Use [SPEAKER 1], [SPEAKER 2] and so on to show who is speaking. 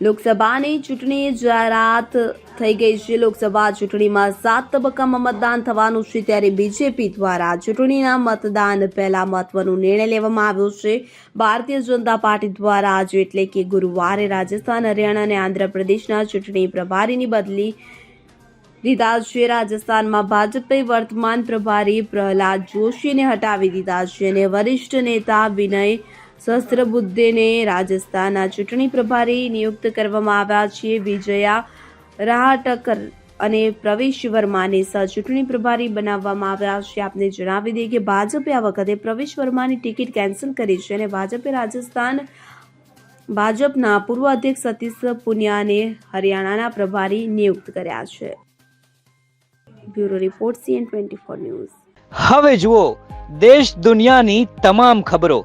[SPEAKER 1] લોકસભાની ચૂંટણી જાહેરાત થઈ ગઈ છે. લોકસભા ચૂંટણીમાં સાત તબક્કામાં મતદાન થવાનું છે ત્યારે બીજેપી દ્વારા ચૂંટણીના મતદાન પહેલા મહત્વનો નિર્ણય લેવામાં આવ્યો છે. ભારતીય જનતા પાર્ટી દ્વારા આજે એટલે કે ગુરુવારે રાજસ્થાન, હરિયાણા અને આંધ્રપ્રદેશના ચૂંટણી પ્રભારીની બદલી દીધા છે. રાજસ્થાનમાં ભાજપે વર્તમાન પ્રભારી પ્રહલાદ જોશીને હટાવી દીધા છે અને વરિષ્ઠ નેતા વિનય સહસ્ત્રબુદ્ધેને રાજસ્થાનના ચૂંટણી પ્રભારી નિયુક્ત કરવામાં આવ્યા છે વિજયા રાહટકર અને પ્રવેશ વર્માને સહચૂંટણી પ્રભારી બનાવવામાં આવ્યા છે. આપને જણાવી દઈએ કે ભાજપે આ વખતે પ્રવેશ વર્માની ટિકિટ કેન્સલ કરી છે અને ભાજપે રાજસ્થાન ભાજપના પૂર્વ અધ્યક્ષ સતીશ પુનિયાને હરિયાણાના પ્રભારી નિયુક્ત કર્યા છે. Bureau report CN twenty news.
[SPEAKER 2] હવે જુઓ, દેશ દુનિયાની તમામ ખબરો.